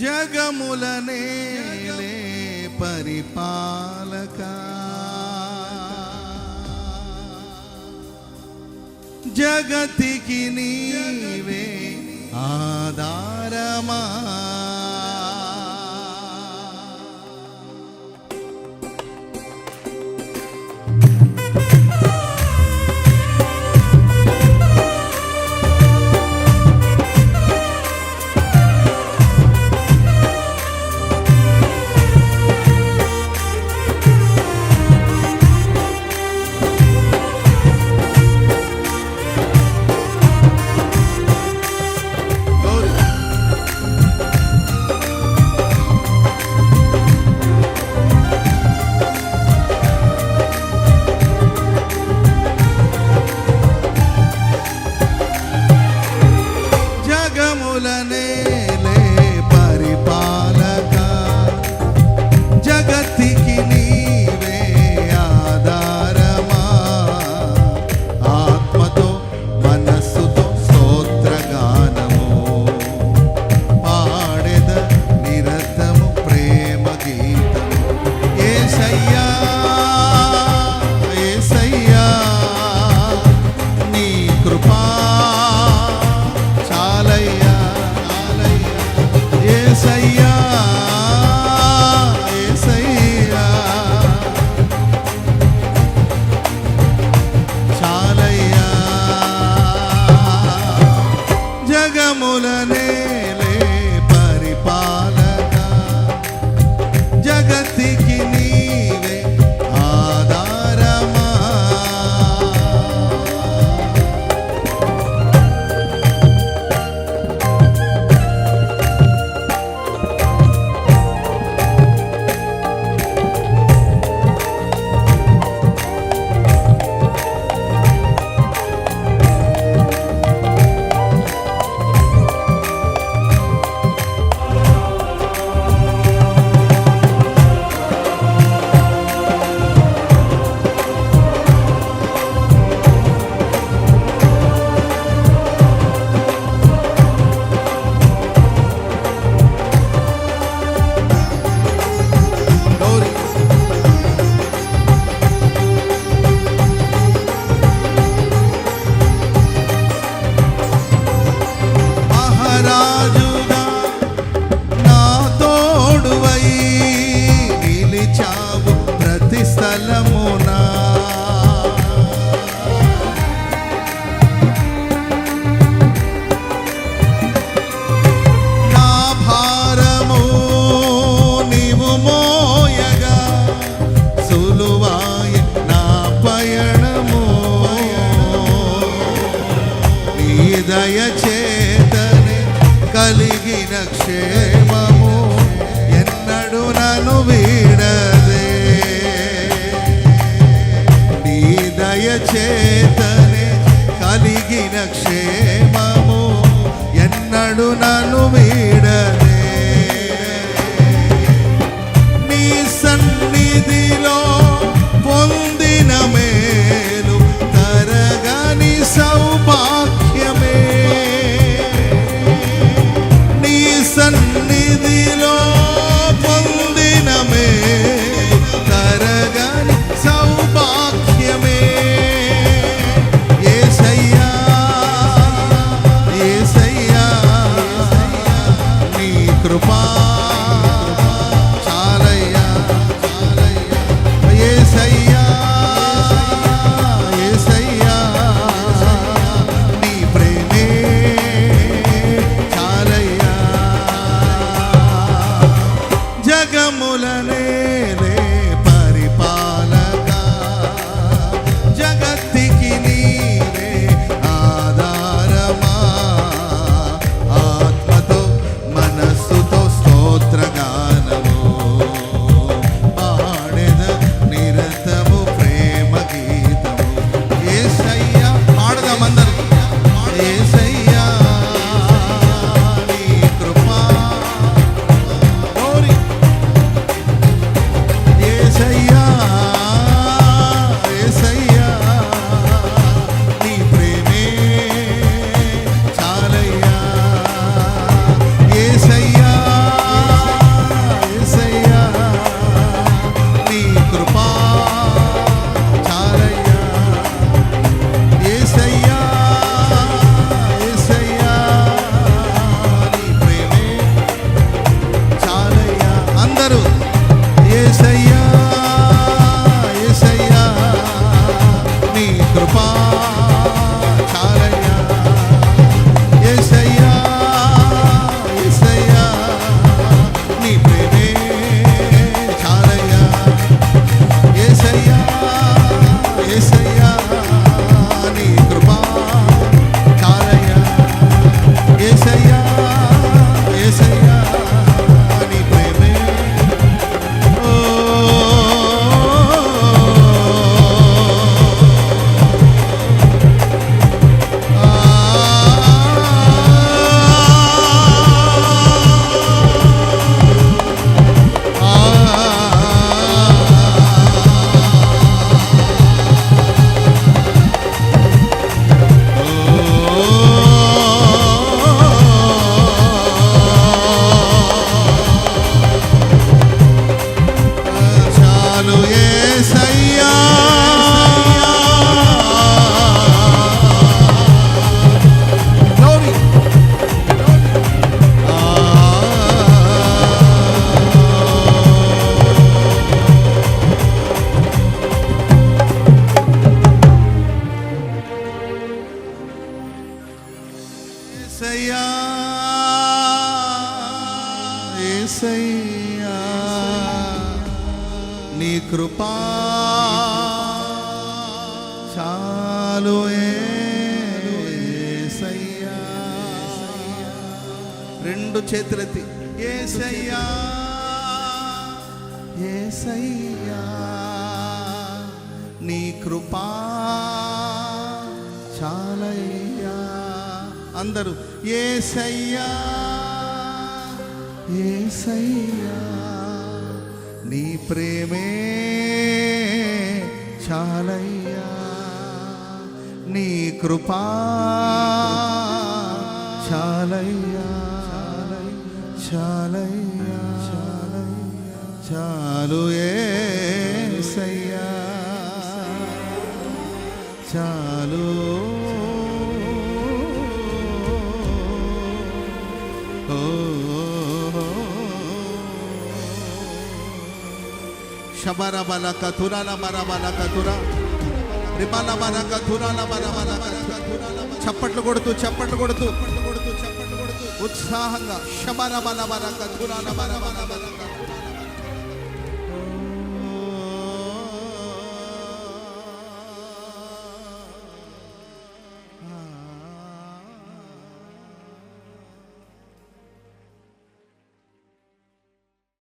జగములనే పరిపాలక. జగతికి నీవే ఆధారమా? స్థలమునా? నా భారము నీవు మోయగా సులువాయ నా పయణము కలిగిన క్షే దయచేతనే కలిగిన క్షే ఏసయ్యా నీ కృపా చాలు ఏసయ్యా. రెండు చేతులెత్తి ఏసయ్యా ఏసయ్యా నీ కృపా చాలయ్యా. అందరూ ఏసయ్యా. ఏసయ్యా నీ ప్రేమే చాలయ్యా. నీ కృపా చాలయ్యా చాలయ్యా చాలు ఏసయ్యా చాలు చప్పట్లు కొడుతూ చప్పట్లు కొడుతూ ఉత్సాహంగా శబర బల బల కథురాల బల బల బల